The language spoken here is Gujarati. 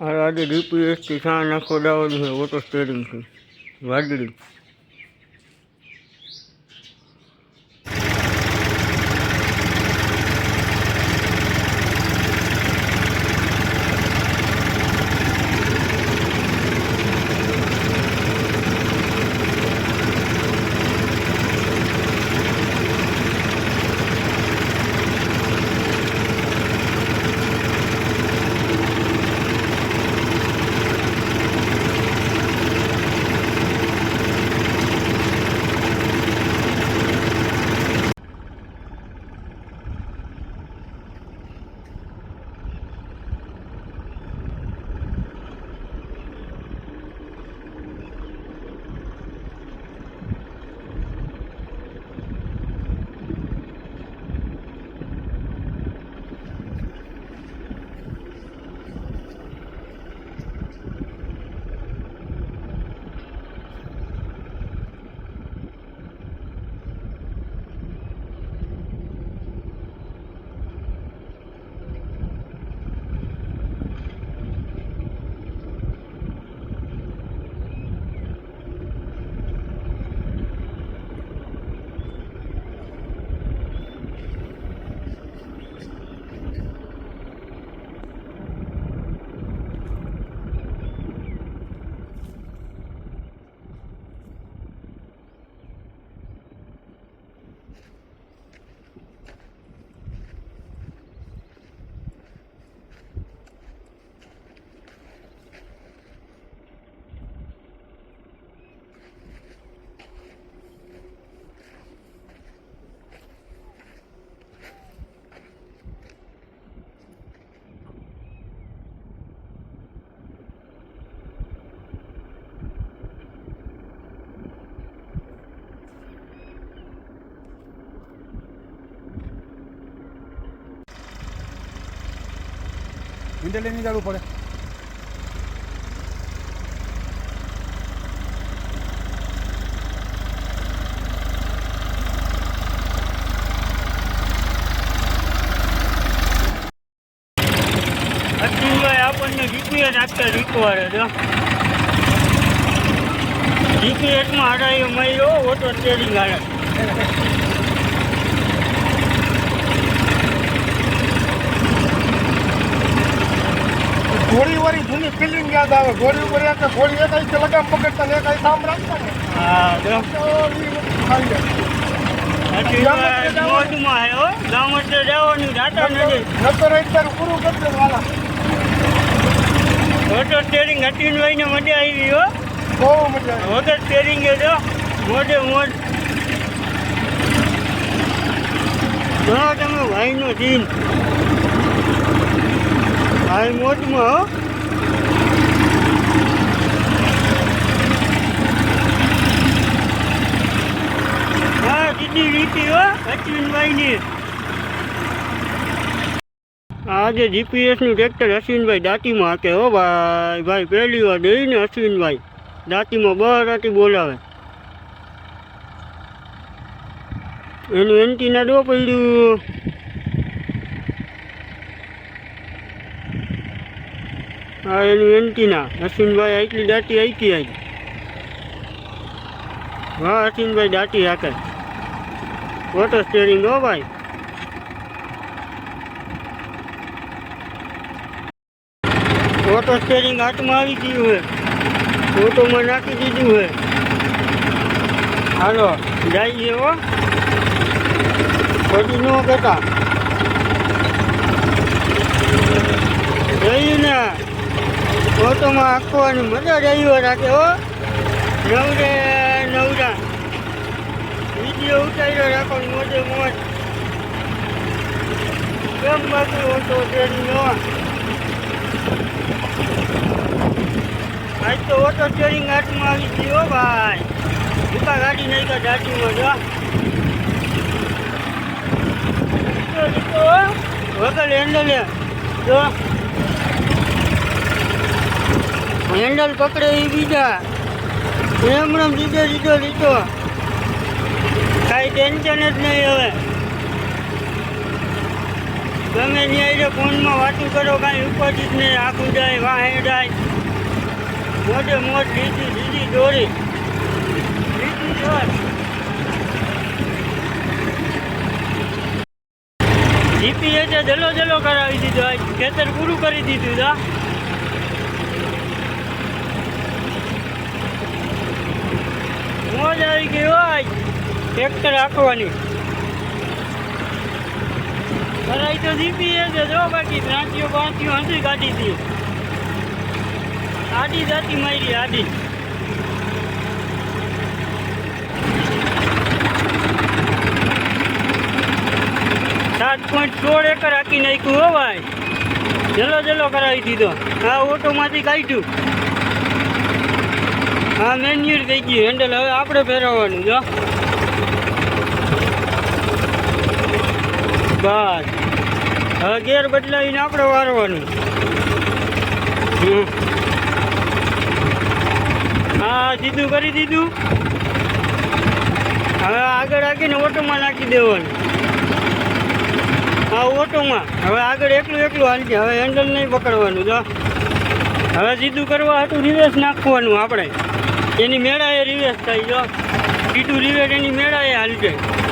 આ આજે ડીપીએસ કિસાન નાખો દાવાનું છે ઓટો સ્ટેરિંગથી વાદળી હિન્ડે લઈને જવું પડે આપણને જીપીએસ આપતા શીખવાડે છે જીપીએસમાં હરાયો મળ્યો ઓટો સ્ટેરિંગ હારે. ઘોડી વાળી જૂની ફિલિંગ યાદ આવે. ઘોડી ઉપર એટલે ઘોડી એક આઈ લગામ પકડતા ને એક આઈ સામ રાખતા ને હા. જો તો ઈ વસ્તુ હો મોજમાં, હો. સીધી રીતિ હો, અશ્વિનભાઈની. આજે જીપીએસનું ટ્રેક્ટર અશ્વિનભાઈ દાંતીમાં હાકે, હો ભાઈ. ભાઈ, પહેલી વાર દઈને અશ્વિનભાઈ દાંતીમાં બરાતી બોલાવે. એનું એન્ટીના દો પડ્યું. હા એની એન્ટીના અશ્વિનભાઈ આટલી દાટી આઈકી આવી હા અશ્વિનભાઈ દાટી હાકે. ઓટો સ્ટેરિંગ હો ભાઈ. ઓટો સ્ટેરિંગ હાથમાં આવી ગયું હે. ઓટોમાં નાખી દીધું હે. હાલો, જઈએ હો. પછી ન કહેતા. જઈએ ને. ઓટોમાં અને મજા જ આવ્યો રાખે, હો. નવરે, નવરા. વીડિયો ઉતાર્યો રાખો મોજે મોજ. કેમ બાકી ઓટો નો આજ તો ઓટો સ્ટેરિંગ હાથમાં આવી ગયો હો ભાઈ. ભૂકા ગાડી નહીં તો દાટીમાં જો વગર હેન્ડલ જો. હેન્ડલ પકડે એ બીજા. એમ રમ દીધો લીધો લીધો. કાંઈ ટેન્શન જ નહીં હવે. ગમે ત્યાં ફોનમાં વાતું કરો, કાંઈ ઉપરથી જ નહીં, આખું જાય, વાહે જાય. મોઢે મોઢ લીધી લીધી દોરી. લીધી દોર જીપીએસે જલો જલો કરાવી દીધો ખેતર પૂરું કરી દીધું તા મોજ આવી ગઈ હોય. ટ્રેક્ટર રાખવાની. ભરાઈ તો જીપીએસે જો બાકી ત્રાંતીઓ પાંતીઓ હતી કાઢી હતી આડી જાતી મારી આડી. સાત પોઈન્ટ સોળ એકર હાકી નાખ્યું હો ભાઈ. જલો જલો કરાવી દીધો. હા ઓટોમાંથી કાઢ્યું. હા મેન્યુર થઈ ગયું હેન્ડલ હવે આપણે ફેરવવાનું, જો. બસ. હવે ગેર બદલાવીને આપણે વારવાનું. હા સીધું કરી દીધું. હવે આગળ રાખીને ઓટોમાં નાખી દેવાનું. હા, ઓટોમાં. હવે આગળ એકલું એકલું હાલશે. હવે હેન્ડલ નહીં પકડવાનું, જો. હવે સીધું કરવા હતું રિવેસ નાખવાનું આપણે. એની મેળાએ રિવેસ થાય જો. સીધું રિવેટ એની મેળાએ હાલી બસ